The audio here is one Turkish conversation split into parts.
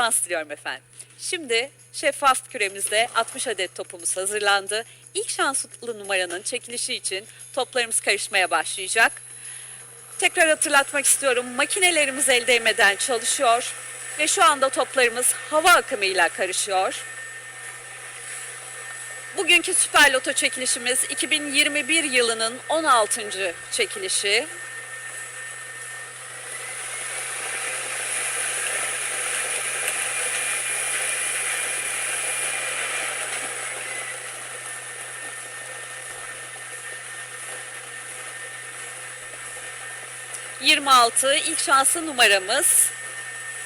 şans diliyorum efendim. Şimdi şeffaf küremizde 60 adet topumuz hazırlandı. İlk şanslı numaranın çekilişi için toplarımız karışmaya başlayacak. Tekrar hatırlatmak istiyorum. Makinelerimiz el değmeden çalışıyor ve şu anda toplarımız hava akımıyla karışıyor. Bugünkü Süper Loto çekilişimiz 2021 yılının 16. çekilişi. ...26 ilk şanslı numaramız...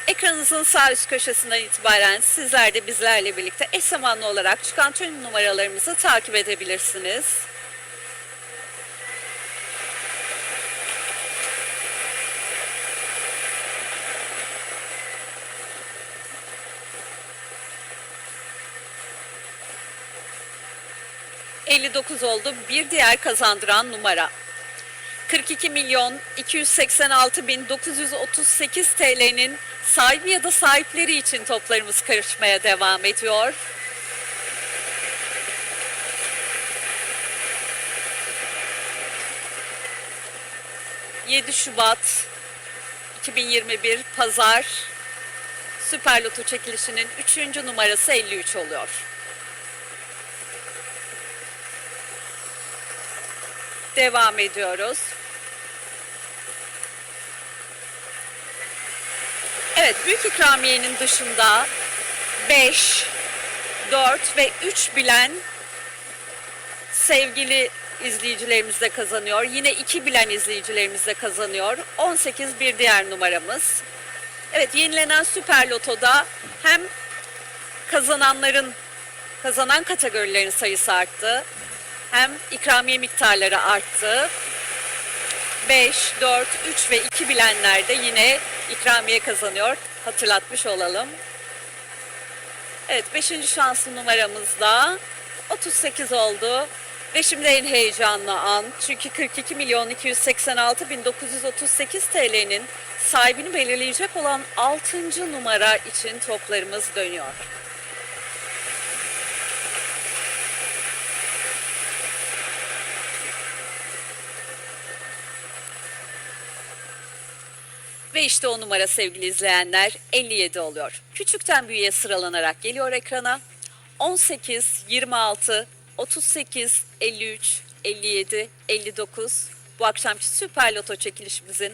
...ekranınızın sağ üst köşesinden itibaren... ...sizler de bizlerle birlikte eş zamanlı olarak... ...çıkan tüm numaralarımızı takip edebilirsiniz. ...59 oldu. Bir diğer kazandıran numara... 42 milyon 286 bin 938 TL'nin sahibi ya da sahipleri için toplarımız karışmaya devam ediyor. ...7 Şubat 2021 Pazar Süper Loto çekilişinin 3. numarası 53 oluyor. Devam ediyoruz. Evet, büyük ikramiyenin dışında 5, 4 ve 3 bilen sevgili izleyicilerimiz de kazanıyor. Yine 2 bilen izleyicilerimiz de kazanıyor. 18 bir diğer numaramız. Evet, yenilenen Süper Loto'da hem kazananların kazanan kategorilerin sayısı arttı. Hem ikramiye miktarları arttı. 5, 4, 3 ve 2 bilenler de yine ikramiye kazanıyor. Hatırlatmış olalım. Evet 5. şanslı numaramızda 38 oldu. Ve şimdi en heyecanlı an. Çünkü 42 milyon 286 bin 938 TL'nin sahibini belirleyecek olan 6. numara için toplarımız dönüyor. Ve işte o numara sevgili izleyenler 57 oluyor. Küçükten büyüğe sıralanarak geliyor ekrana. 18, 26, 38, 53, 57, 59 bu akşamki Süper Loto çekilişimizin